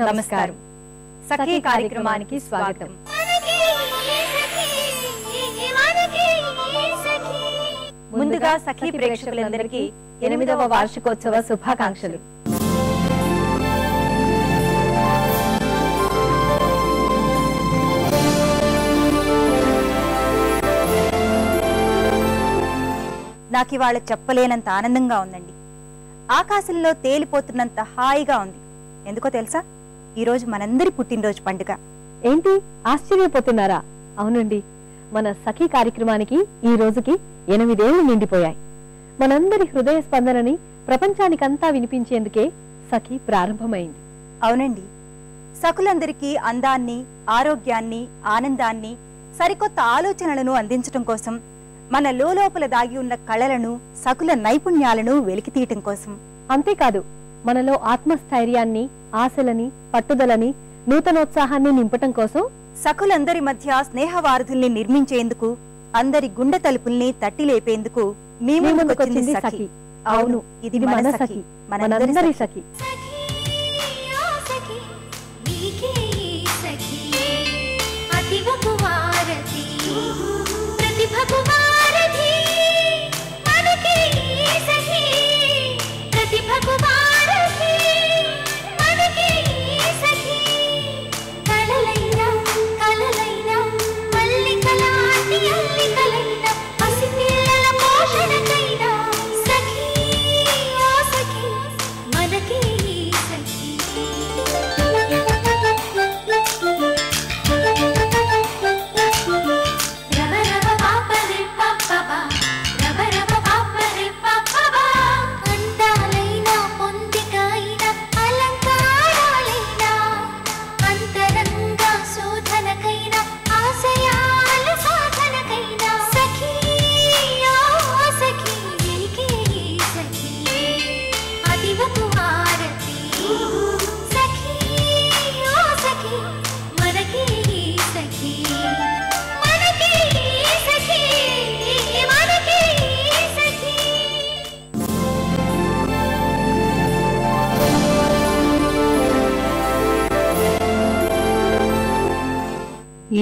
నమస్కారం. సఖీ కార్యక్రమానికి స్వాగతం. ముందుగా సఖీ ప్రేక్షకులందరికీ ఎనిమిదవ వార్షికోత్సవ శుభాకాంక్షలు. నాకు ఇవాళ చెప్పలేనంత ఆనందంగా ఉందండి. ఆకాశంలో తేలిపోతున్నంత హాయిగా ఉంది. ఎందుకో తెలుసా? ఈరోజు మనందరి పుట్టినరోజు పండుగ. ఏంటి? ఆశ్చర్యపోతున్నారా? అవునండి. మన సఖీ కార్యక్రమానికి ఈ రోజుకి ఎనిమిదేళ్ళు నిండిపోయాయి. మనందరి హృదయ స్పందనని ప్రపంచానికంతా వినిపించేందుకే సఖీ ప్రారంభమైంది. అవునండి. సకులందరికీ అందాన్ని ఆరోగ్యాన్ని ఆనందాన్ని సరికొత్త ఆలోచనలను అందించటం కోసం మన లోలోపల దాగి ఉన్న కళలను సకుల నైపుణ్యాలను వెలికితీయటం కోసం. అంతేకాదు మనలో ఆత్మస్థైర్యాన్ని ఆశలని పట్టుదలని నూతనోత్సాహాన్ని నింపటం కోసం సకులందరి మధ్య స్నేహవారధుల్ని నిర్మించేందుకు అందరి గుండె తలుపుల్ని తట్టి లేపేందుకు మీ ముందుకొచ్చింది సఖి. అవును ఇది మన సఖి. మనందరి సఖి.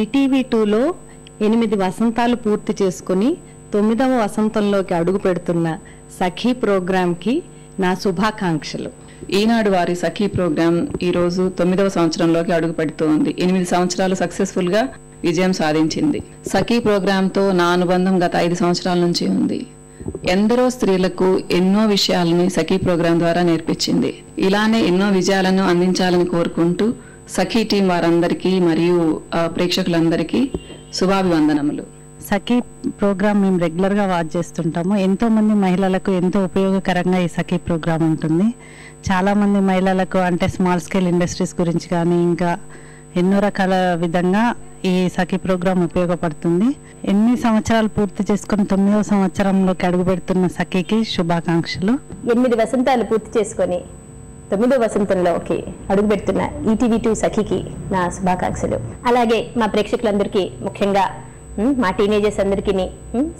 ఈటీవీ టూలో ఎనిమిది వసంతాలు పూర్తి చేసుకుని తొమ్మిదవ వసంతంలోకి అడుగు పెడుతున్న సఖీ ప్రోగ్రాంకి నా శుభాకాంక్షలు. ఈనాడు వారి సఖీ ప్రోగ్రాం ఈ రోజు తొమ్మిదవ సంవత్సరంలోకి అడుగు పెడుతోంది. ఎనిమిది సంవత్సరాలు సక్సెస్ఫుల్గా విజయం సాధించింది. సఖీ ప్రోగ్రాంతో నా అనుబంధం గత ఐదు సంవత్సరాల నుంచి ఉంది. ఎందరో స్త్రీలకు ఎన్నో విషయాలను సఖీ ప్రోగ్రాం ద్వారా నేర్పించింది. ఇలానే ఎన్నో విజయాలను అందించాలని కోరుకుంటూ సఖీ టీం వారందరికీ మరియు ప్రేక్షకులందరికీ శుభాభివందనములు. సఖీ ప్రోగ్రామ్ మేము రెగ్యులర్గా వాచ్ చేస్తుంటాము. ఎంతో మంది మహిళలకు ఎంతో ఉపయోగకరంగా ఈ సఖీ ప్రోగ్రామ్ ఉంటుంది. చాలా మంది మహిళలకు అంటే స్మాల్ స్కేల్ ఇండస్ట్రీస్ గురించి కానీ ఇంకా ఎన్నో రకాల విధంగా ఈ సఖీ ప్రోగ్రామ్ ఉపయోగపడుతుంది. ఎన్ని సంవత్సరాలు పూర్తి చేసుకుని తొమ్మిదవ సంవత్సరంలోకి అడుగుపెడుతున్న సఖీకి శుభాకాంక్షలు. ఎనిమిది వసంతాలు పూర్తి చేసుకొని తొమ్మిదో వసంతంలోకి అడుగుపెడుతున్న ఈటీవీ టూ సఖికి నా శుభాకాంక్షలు. అలాగే మా ప్రేక్షకులందరికీ ముఖ్యంగా మా టీనేజర్స్ అందరికీ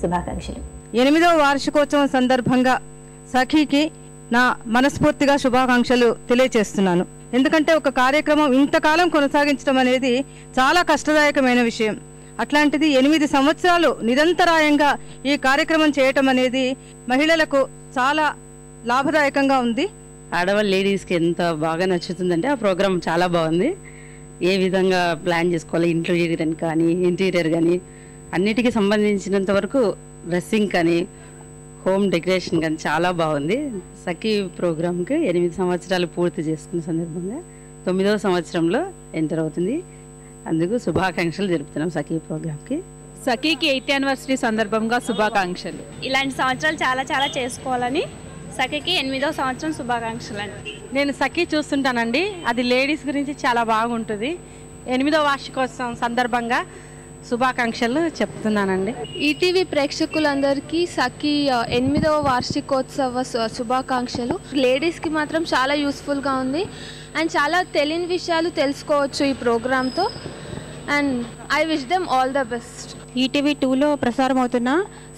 శుభాకాంక్షలు. ఎనిమిదవ వార్షికోత్సవం సందర్భంగా సఖీకి నా మనస్ఫూర్తిగా శుభాకాంక్షలు తెలియచేస్తున్నాను. ఎందుకంటే ఒక కార్యక్రమం ఇంతకాలం కొనసాగించడం అనేది చాలా కష్టదాయకమైన విషయం. అట్లాంటిది ఎనిమిది సంవత్సరాలు నిరంతరాయంగా ఈ కార్యక్రమం చేయటం అనేది మహిళలకు చాలా లాభదాయకంగా ఉంది. ఆడవాళ్ళ లేడీస్కి ఎంత బాగా నచ్చుతుందంటే ఆ ప్రోగ్రామ్ చాలా బాగుంది. ఏ విధంగా ప్లాన్ చేసుకోవాలి? ఇంటీరియర్ కానీ ఇంటీరియర్ కానీ అన్నిటికీ సంబంధించినంత వరకు డ్రెస్సింగ్ కానీ హోమ్ డెకరేషన్ కానీ చాలా బాగుంది. సఖీ ప్రోగ్రామ్కి ఎనిమిది సంవత్సరాలు పూర్తి చేసుకున్న సందర్భంగా తొమ్మిదవ సంవత్సరంలో ఎంటర్ అవుతుంది. అందుకు శుభాకాంక్షలు జరుపుతున్నాం సఖీ ప్రోగ్రామ్కి సఖీకి ఎయిత్ యానివర్సరీ సందర్భంగా శుభాకాంక్షలు. ఇలాంటి సంవత్సరాలు చాలా చాలా చేసుకోవాలని సఖికి ఎనిమిదో సంవత్సరం శుభాకాంక్షలు అండి నేను సఖీ చూస్తుంటానండి. అది లేడీస్ గురించి చాలా బాగుంటుంది. ఎనిమిదో వార్షికోత్సవం సందర్భంగా శుభాకాంక్షలు చెప్తున్నానండి. ఈటీవీ ప్రేక్షకులందరికీ సఖీ ఎనిమిదవ వార్షికోత్సవ శుభాకాంక్షలు. లేడీస్కి మాత్రం చాలా యూస్ఫుల్గా ఉంది. అండ్ చాలా తెలియని విషయాలు తెలుసుకోవచ్చు ఈ ప్రోగ్రాంతో and I wish them all the best. ETV టూలో ప్రసారం అవుతున్న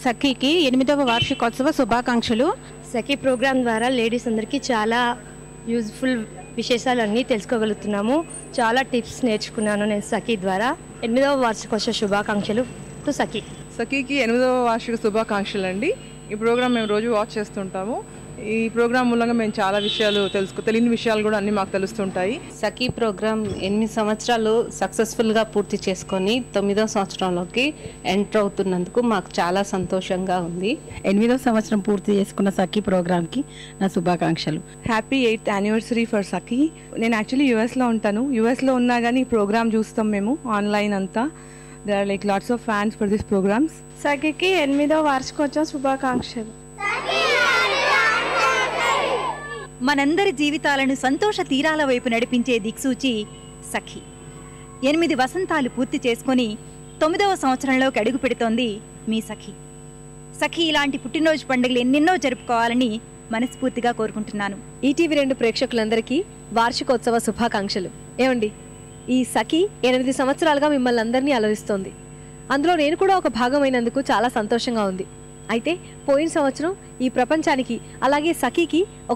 సఖీకి ఎనిమిదవ వార్షికోత్సవ శుభాకాంక్షలు. సఖీ ప్రోగ్రాం ద్వారా లేడీస్ అందరికీ చాలా యూజ్ఫుల్ విశేషాలు అన్నీ తెలుసుకోగలుగుతున్నాము. చాలా టిప్స్ నేర్చుకున్నాను నేను సఖీ ద్వారా. ఎనిమిదవ వార్షికోత్సవ శుభాకాంక్షలు టు సఖీ. సఖీకి ఎనిమిదవ వార్షిక శుభాకాంక్షలు అండి ఈ ప్రోగ్రామ్ మేము రోజు వాచ్ చేస్తుంటాము. ఈ ప్రోగ్రామ్ మూలంగా మేము చాలా విషయాలు తెలుసుకో తెలియని విషయాలు కూడా అన్ని మాకు తెలుస్తుంటాయి. సఖీ ప్రోగ్రామ్ ఎనిమిది సంవత్సరాలు సక్సెస్ఫుల్గా పూర్తి చేసుకొని తొమ్మిదో సంవత్సరంలోకి ఎంటర్ అవుతున్నందుకు మాకు చాలా సంతోషంగా ఉంది. ఎనిమిదో సంవత్సరం పూర్తి చేసుకున్న సఖీ ప్రోగ్రామ్కి నా శుభాకాంక్షలు. Happy eighth anniversary for Sakhi. నేను యాక్చువల్లీ యూఎస్లో ఉంటాను. యూఎస్లో ఉన్నా కానీ ఈ ప్రోగ్రామ్ చూస్తాం మేము ఆన్లైన్ అంతా. They are like lots of fans for this programs సఖికి ఎనిమిదో వార్షికోత్సవ శుభాకాంక్షలు. మనందరి జీవితాలను సంతోష తీరాల వైపు నడిపించే దిక్సూచి సఖి. ఎనిమిది వసంతాలు పూర్తి చేసుకొని తొమ్మిదవ సంవత్సరంలోకి అడుగు పెడుతోంది మీ సఖి. సఖి ఇలాంటి పుట్టినరోజు పండుగలు ఎన్నెన్నో జరుపుకోవాలని మనస్ఫూర్తిగా కోరుకుంటున్నాను. ఈటీవీ రెండు ప్రేక్షకులందరికీ వార్షికోత్సవ శుభాకాంక్షలు. ఏమండి ఈ సఖి ఎనిమిది సంవత్సరాలుగా మిమ్మల్ని అందరినీ అలరిస్తోంది. అందులో నేను కూడా ఒక భాగమైనందుకు చాలా సంతోషంగా ఉంది. అయితే పోయిన సంవత్సరం ఈ ప్రపంచానికి అలాగే సఖీకి ఒక